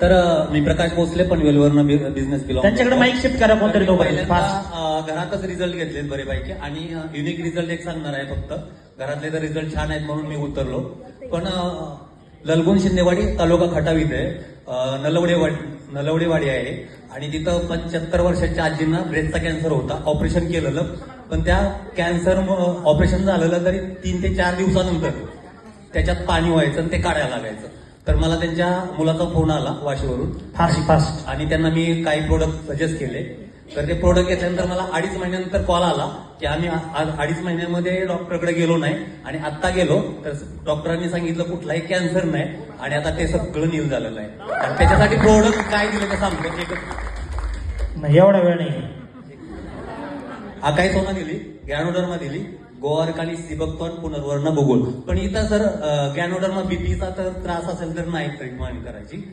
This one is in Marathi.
तर मी प्रकाश भोसले पनवेलवरनं बिझनेस बिलॉंग त्यांच्याकडे माईक शिफ्ट करा कोणतरी तो घरातच रिझल्ट घेतलेत बरेपैकी आणि युनिक रिझल्ट एक सांगणार आहे फक्त. घरातले तर रिझल्ट छान आहेत म्हणून मी उतरलो. पण ललगुण शिंदेवाडी तालुका खटाव इथे अं, नलवडेवाडी नलवडेवाडी आहे. आणि तिथं पंच्याहत्तर वर्षाच्या आजींना ब्रेस्टचा कॅन्सर होता. ऑपरेशन केलेलं. पण त्या कॅन्सर ऑपरेशन झालेलं तरी तीन ते चार दिवसानंतर त्याच्यात पाणी व्हायचं आणि ते काढायला लागायचं. तर मला त्यांच्या मुलाचा फोन आला वाशीवरून. Fast fast. आणि त्यांना मी काही प्रोडक्ट सजेस्ट केले. तर ते प्रोडक्ट घेतल्यानंतर मला अडीच महिन्यानंतर कॉल आला की आम्ही आज अडीच महिन्यामध्ये डॉक्टरकडे गेलो नाही आणि आत्ता गेलो. तर डॉक्टरांनी सांगितलं कुठलाही कॅन्सर नाही आणि आता ते सगळं नील झालेलं आहे. आणि त्याच्यासाठी प्रोडक्ट काय दिले ते सांगतो. एकच नाही एवढा वेळ नाही. आकाई सोना दिली गॅनोडर्मा दिली गोवारकाली सिबकतोन पुनर्वर्ण भूगोल पण इथं जर गॅनोडर्मा बीपीचा तर त्रास असेल तर नाही ट्रीटमेंट करायची.